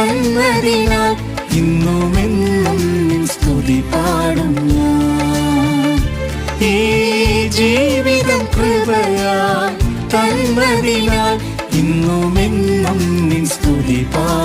തന്നതിനാൽ ഇന്നുമെന്നും സ്തുതി പാടും ഞാൻ. ഈ ജീവിതം കൃപയാൽ തന്നതിനാൽ ഇന്നുമെന്നും സ്തുതി പാടും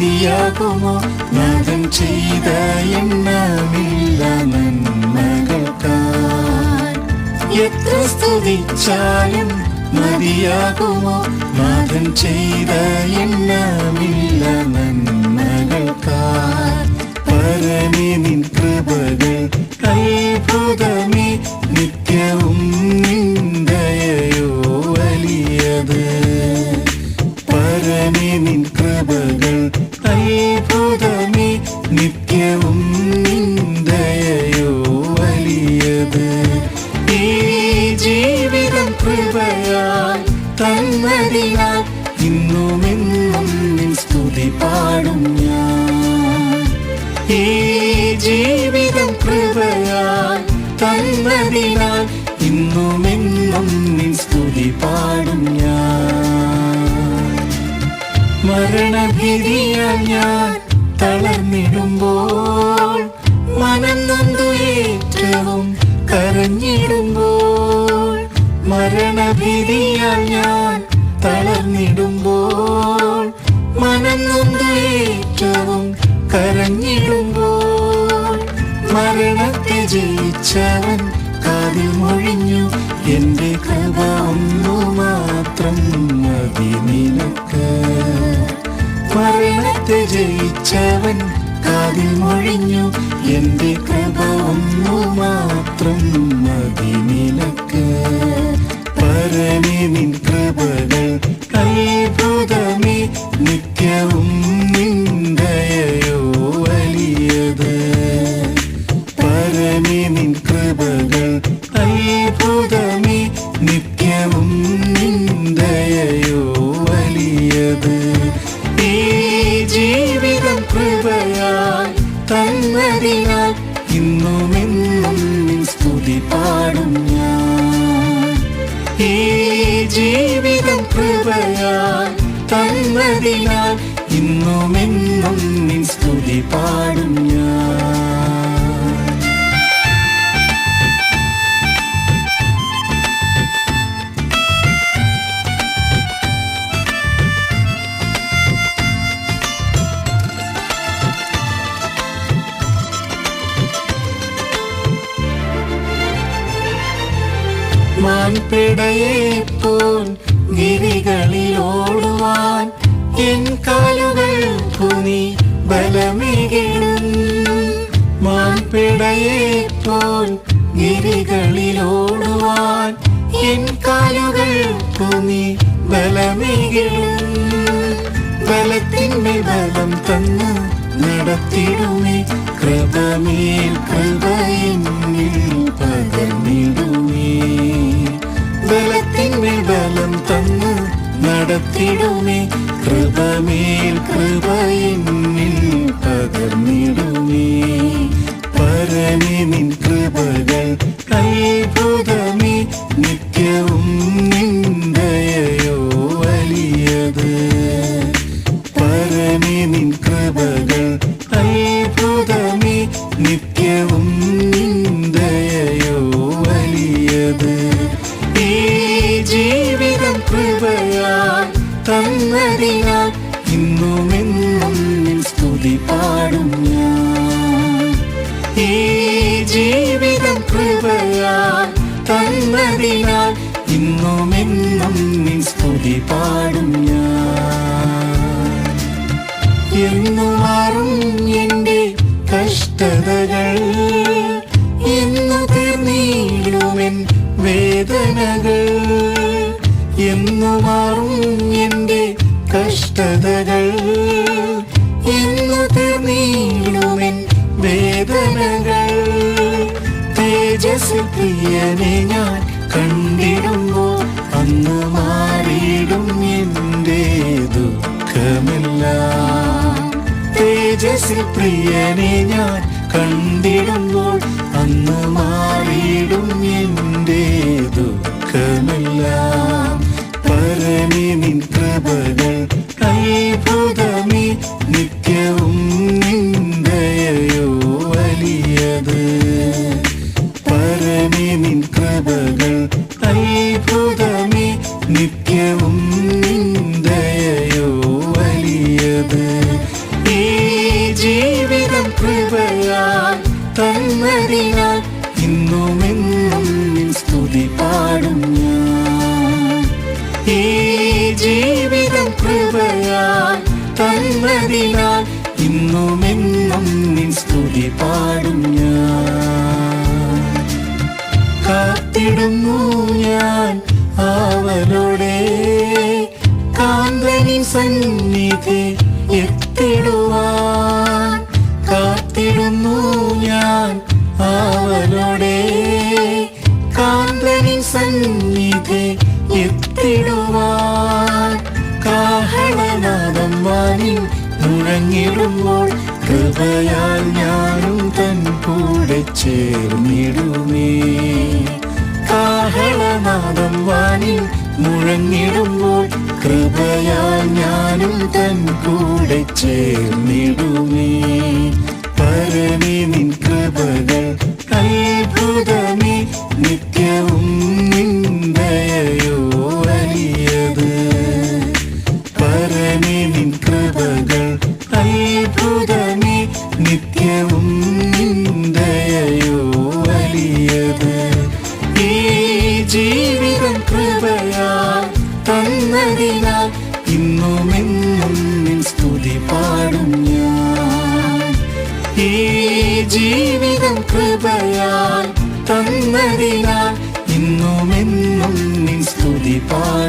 മതിയാകുമോ? നാഥൻ ചെയ്ത എണ്ണമില്ല എത്ര സ്തുതിച്ചാലും മതിയാകുമോ? നാഥൻ ചെയ്ത എണ്ണമില്ല നന്മകൾക്കായി പരമേ നിൻ കൃപകൾ തന്നതിനാൽ ഇന്നുമെന്നും നിൻ സ്തുതി പാടും ഞാൻ. മരണഭീതിയാൽ ഞാൻ തളർന്നിടുമ്പോൾ മനം നൊന്തു ഏറ്റവും കരഞ്ഞിടുമ്പോൾ മരണഭീതിയാൽ ഞാൻ തളർന്നിടുമ്പോൾ മനം നൊന്തു ഏറ്റവും കരഞ്ഞിടുമ്പോൾ ജയിച്ചവൻ കാതിൽ മൊഴിഞ്ഞു എന്റെ നിത്യവും നിന്ദയോ വലിയത്. ഈ ജീവിതം കൃപയാൽ തന്നതിനാൽ ഇന്നുമെന്നും സ്തുതി പാടും ഞാൻ. ഈ ജീവിതം കൃപയാൽ തന്നതിനാൽ ഇന്നുമെന്നും സ്തുതി പാടും ഞാൻ. പോൽ ഗിരികളിൽ ഓടുവാൻ എൻ കാലുകൾ കുനി ബലമേകിടും. മാൻപിടയെ പോൽ ഗിരികളിൽ ഓടുവാൻ എൻ കാലുകൾ കുനി ബലമേകിടും. ബലത്തിന്മേൽ ബലം തന്ന് നടത്തിടുമേ കൃപമേൽ കൃപയിൽ എന്നിൽ ബലം തന്ന് നടത്തിടുമേ. കൃപമേൽ കൃപയിൽ പകർന്നിടുമേ. പരമേ നിൻ കൃപകൾ അത്ഭുതമേ പാടും ഞാൻ ഈ ജീവിതം കൃപയാൽ തന്നതിനാൽ ഇന്നുമെന്നും നിൻ സ്തുതി പാടും ഞാൻ. എന്നു മാറും എന്റെ കഷ്ടതകൾ എന്നു തീർന്നിടുമെൻ വേദനകൾ എന്നു മാറും എന്റെ കഷ്ടതകൾ. പ്രിയനെ ഞാൻ കണ്ടിടുമ്പോൾ അന്ന് മാറിയിടും എന്റെ ദുഃഖമില്ല. തേജസ്സിൽ പ്രിയനെ ഞാൻ കണ്ടിടുമ്പോൾ അന്ന് മാറിയിടും എന്റെ ദുഃഖമില്ല. പരമേ നിൻ കൃപകൾ അത്ഭുതമേ നിത്യവും നിന്ദയോ തന്നതിനാൽ ഇന്നുമെന്നും നിൻ സ്തുതി പാടും ഞാൻ. ഈ ജീവിതം കൃപയാൽ തന്നതിനാൽ ഇന്നുമെന്നും നിൻ സ്തുതി പാടും ഞാൻ. കാത്തിടുന്നു ഞാൻ അവരുടെ കാന്തനി സന്നിധി ആവലോടെ കാന്തനിൻ സന്നിധി എത്തിടുവാൻ കാഹളനാദം വാനിൽ മുഴങ്ങിടുമ്പോൾ കൃപയാൽ ഞാനും തൻ കൂടെ ചേർന്നിടുമേ. കാഹളനാദം വാനിൽ മുഴങ്ങിടുമ്പോൾ കൃപയാൽ ഞാനും തൻ കൂടെ ചേർന്നിടുമേ. പരമേ നിൻ കൃപകൾ പരമേ നിൻ ഈ ജീവിതം തന്നതിനാൽ ഇന്നുമെന്നും നിൻ സ്തുതി ഞാൻ. ഈ ജീവിതം കൃപയാൽ തന്നതിനാൽ ഇന്നുമെന്നും നിൻ സ്തുതി പാടും